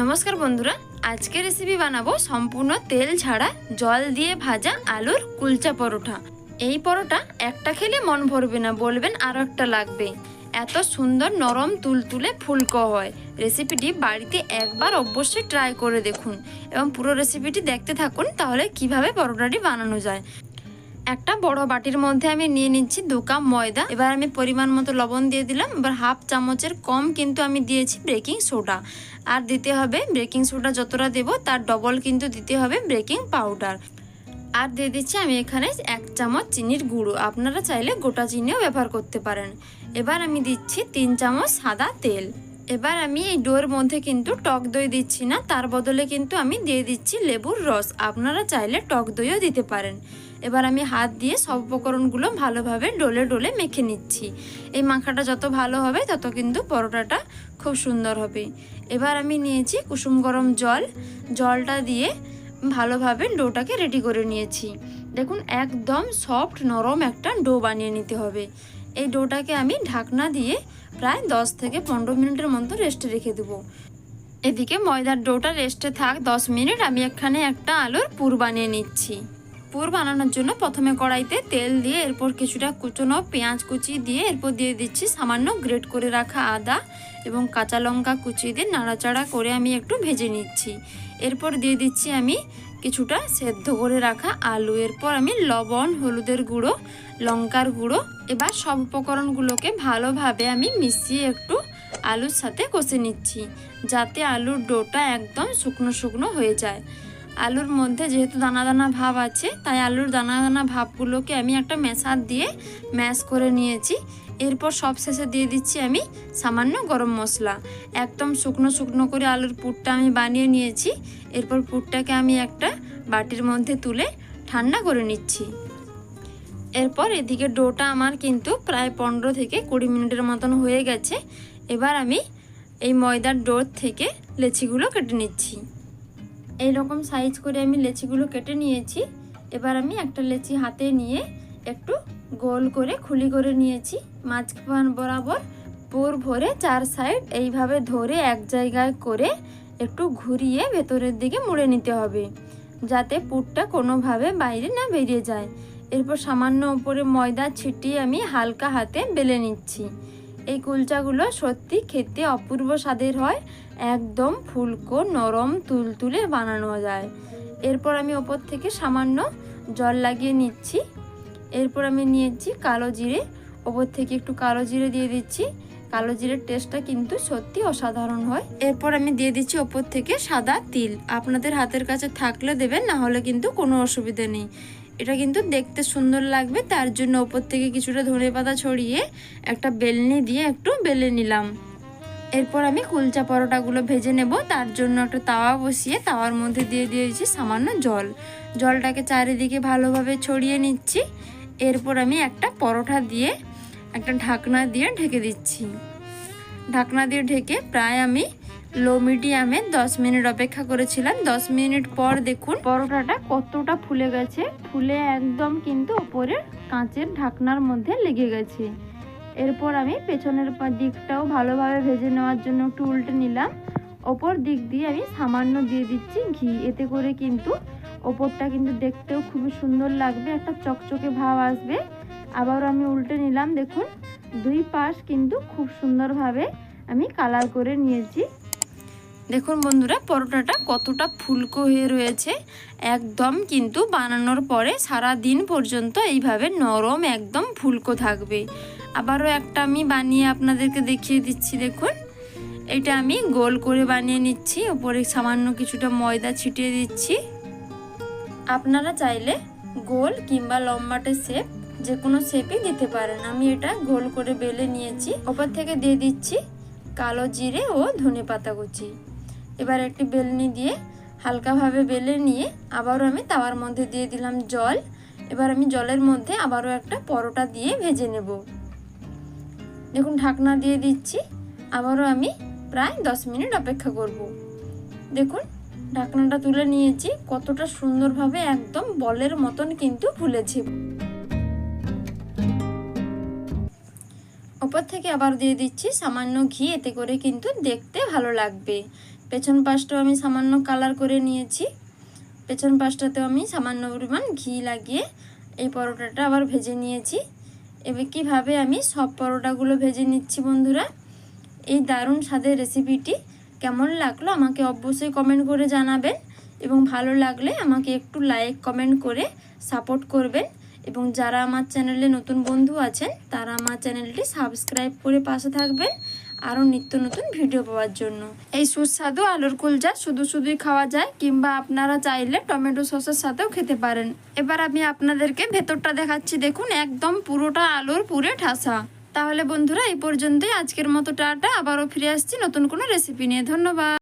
নমস্কার বন্ধুরা আজকে রেসিপি বানাবো সম্পূর্ণ তেল ছাড়া জল দিয়ে ভাজা আলুর কুলচা পরোটা। এই পরোটা একটা খেলে মন ভরবে না, বলবেন আরও একটা লাগবে। এত সুন্দর নরম তুলতুলে ফুলকো হয়। রেসিপিটি বাড়িতে একবার অবশ্যই ট্রাই করে দেখুন। এবং পুরো রেসিপিটি দেখতে থাকুন, তাহলে কীভাবে পরোটাটি বানানো যায়। একটা বড় বাটির মধ্যে আমি নিয়ে নিচ্ছি দু কাপ ময়দা। এবার আমি পরিমাণ মতো লবণ দিয়ে দিলাম। এবার হাফ চামচের কম কিন্তু আমি দিয়েছি বেকিং সোডা। আর দিতে হবে বেকিং সোডা যতটা দেবো তার ডবল কিন্তু দিতে হবে বেকিং পাউডার। আর দিয়ে দিচ্ছি আমি এখানে এক চামচ চিনির গুঁড়ো। আপনারা চাইলে গোটা চিনিও ব্যবহার করতে পারেন। এবার আমি দিচ্ছি তিন চামচ সাদা তেল। এবার আমি এই ডোর মধ্যে কিন্তু টক দই দিচ্ছি না। তার বদলে কিন্তু আমি দিয়ে দিচ্ছি লেবুর রস। আপনারা চাইলে টক দইও দিতে পারেন। এবার আমি হাত দিয়ে সব উপকরণগুলো ভালোভাবে ডোলে ডোলে মেখে নিচ্ছি। এই মাখাটা যত ভালো হবে, তত কিন্তু পরোটাটা খুব সুন্দর হবে। এবার আমি নিয়েছি কুসুম গরম জল। জলটা দিয়ে ভালোভাবে ডোটাকে রেডি করে নিয়েছি। দেখুন, একদম সফট নরম একটা ডো বানিয়ে নিতে হবে। এই ডোটাকে আমি ঢাকনা দিয়ে প্রায় দশ থেকে পনেরো মিনিটের মতো রেস্টে রেখে দেবো। এদিকে ময়দার ডোটা রেস্টে থাক দশ মিনিট, আমি এখানে একটা আলুর পুর বানিয়ে নিচ্ছি। পুর বানানোর জন্য প্রথমে কড়াইতে তেল দিয়ে, এরপর কিছুটা কুচনো পেঁয়াজ কুচি দিয়ে, এরপর দিয়ে দিচ্ছি সামান্য গ্রেট করে রাখা আদা এবং কাঁচা লঙ্কা কুচি দিয়ে নাড়াচাড়া করে আমি একটু ভেজে নিচ্ছি। এরপর দিয়ে দিচ্ছি আমি কিছুটা সেদ্ধ করে রাখা আলু। এরপর আমি লবণ, হলুদের গুঁড়ো, লঙ্কার গুঁড়ো এবার সব উপকরণগুলোকে ভালোভাবে আমি মিশিয়ে একটু আলুর সাথে কষে নিচ্ছি, যাতে আলুর ডোটা একদম শুকনো শুকনো হয়ে যায়। আলুর মধ্যে যেহেতু দানা দানা ভাব আছে, তাই আলুর দানা দানা ভাবগুলোকে আমি একটা ম্যাশার দিয়ে ম্যাশ করে নিয়েছি। এরপর সব শেষে দিয়ে দিচ্ছি আমি সামান্য গরম মশলা। একদম শুকনো শুকনো করে আলুর পুরটা আমি বানিয়ে নিয়েছি। এরপর পুরটাকে আমি একটা বাটির মধ্যে তুলে ঠান্ডা করে নিচ্ছি। এরপর এদিকে ডোটা আমার কিন্তু প্রায় পনেরো থেকে কুড়ি মিনিটের মতন হয়ে গেছে। এবার আমি এই ময়দার ডোর থেকে লেচিগুলো কেটে নিচ্ছি। এই রকম সাইজ করে আমি লেচিগুলো কেটে নিয়েছি। এবার আমি একটা লেচি হাতে নিয়ে একটু গোল করে খুলি করে নিয়েছি। মাঝখান বরাবর পুর ভরে চার সাইড এইভাবে ধরে এক জায়গায় করে একটু ঘুরিয়ে ভেতরের দিকে মুড়ে নিতে হবে, যাতে পুরটা কোনোভাবে বাইরে না বেরিয়ে যায়। এরপর সামান্য উপরে ময়দা ছিটিয়ে আমি হালকা হাতে বেলে নিচ্ছি। এই কুলচাগুলো সত্যি খেতে অপূর্ব স্বাদের হয়। একদম ফুলকো, নরম, তুলতুলে বানানো যায়। এরপর আমি ওপর থেকে সামান্য জল লাগিয়ে নিচ্ছি। এরপর আমি নিয়েছি কালো জিরে। ওপর থেকে একটু কালো জিরে দিয়ে দিচ্ছি। কালো জিরের টেস্টটা কিন্তু সত্যি অসাধারণ হয়। এরপর আমি দিয়ে দিচ্ছি ওপর থেকে সাদা তিল। আপনাদের হাতের কাছে থাকলে দেবেন না হলে কিন্তু কোনো অসুবিধা নেই। এটা কিন্তু দেখতে সুন্দর লাগবে। তার জন্য ওপর থেকে কিছুটা ধনে পাতা ছড়িয়ে একটা বেলনি দিয়ে একটু বেলে নিলাম। এরপর আমি কুলচা পরোটাগুলো ভেজে নেব। তার জন্য একটা তাওয়া বসিয়ে তাওয়ার মধ্যে দিয়ে দিয়েছি সামান্য জল। জলটাকে চারিদিকে ভালোভাবে ছড়িয়ে নিচ্ছি। এরপর আমি একটা পরোটা দিয়ে একটা ঢাকনা দিয়ে ঢেকে দিচ্ছি। ঢাকনা দিয়ে ঢেকে প্রায় আমি লো মিডিয়ামে দশ মিনিট অপেক্ষা করেছিলাম। দশ মিনিট পর দেখুন, পরোটাটা কতটা ফুলে গেছে। ফুলে একদম কিন্তু ওপরের কাঁচের ঢাকনার মধ্যে লেগে গেছে। এরপর আমি পেছনের দিকটাও ভালোভাবে ভেজে নেওয়ার জন্য একটু উল্টে নিলাম। ওপর দিক দিয়ে আমি সামান্য দিয়ে দিচ্ছি ঘি। এতে করে কিন্তু ওপরটা কিন্তু দেখতেও খুবই সুন্দর লাগবে, একটা চকচকে ভাব আসবে। আবারও আমি উল্টে নিলাম, দেখুন। দুই পাশ কিন্তু খুব সুন্দরভাবে আমি কালার করে নিয়েছি। দেখুন বন্ধুরা, পরোটাটা কতটা ফুলকো হয়ে রয়েছে। একদম কিন্তু বানানোর পরে সারা দিন পর্যন্ত এইভাবে নরম একদম ফুলকো থাকবে। আবারও একটা আমি বানিয়ে আপনাদেরকে দেখিয়ে দিচ্ছি, দেখুন। এটা আমি গোল করে বানিয়ে নিচ্ছি, ওপরে সামান্য কিছুটা ময়দা ছিটিয়ে দিচ্ছি। আপনারা চাইলে গোল কিংবা লম্বাটে শেপ যে কোনো শেপই দিতে পারেন। আমি এটা গোল করে বেলে নিয়েছি। ওপর থেকে দিয়ে দিচ্ছি কালো জিরে ও ধনে পাতা কুচি। এবার একটি বেলনি দিয়ে হালকাভাবে বেলে নিয়ে আবারও আমি তাওয়ার মধ্যে দিয়ে দিলাম জল। এবার আমি জলের মধ্যে আবারও একটা পরোটা দিয়ে ভেজে নেব। দেখুন, ঢাকনা দিয়ে দিচ্ছি। আবারও আমি প্রায় দশ মিনিট অপেক্ষা করব। দেখুন, ঢাকনাটা তুলে নিয়েছি। কতটা সুন্দরভাবে একদম বলের মতন কিন্তু ফুলেছে। ওপর থেকে আবার দিয়ে দিচ্ছি সামান্য ঘি, এতে করে কিন্তু দেখতে ভালো লাগবে। পেছন পাশটাও আমি সামান্য কালার করে নিয়েছি। পেছন পাশটাতেও আমি সামান্য পরিমাণ ঘি লাগিয়ে এই পরোটাটা আবার ভেজে নিয়েছি। এবার কীভাবে আমি সব পরোটাগুলো ভেজে নিচ্ছি বন্ধুরা? এই দারুণ স্বাদের রেসিপিটি কেমন লাগল আমাকে অবশ্যই কমেন্ট করে জানাবেন এবং ভালো লাগলে আমাকে একটু লাইক কমেন্ট করে সাপোর্ট করবেন। এবং যারা আমার চ্যানেলে নতুন বন্ধু আছেন, তারা আমার চ্যানেলটি সাবস্ক্রাইব করে পাশে থাকবেন। আরও নিত্য নতুন ভিডিও পাওয়ার জন্য। এই সুস্বাদু আলুর কুলজা শুধু শুধুই খাওয়া যায় কিংবা আপনারা চাইলে টমেটো সসের সাথেও খেতে পারেন। এবার আমি আপনাদেরকে ভেতরটা দেখাচ্ছি। দেখুন, একদম পুরোটা আলুর পুরে ঠাসা। তাহলে বন্ধুরা, এই পর্যন্তই। আজকের মতো টাটা। আবারও ফিরে আসছি নতুন কোনো রেসিপি নিয়ে। ধন্যবাদ।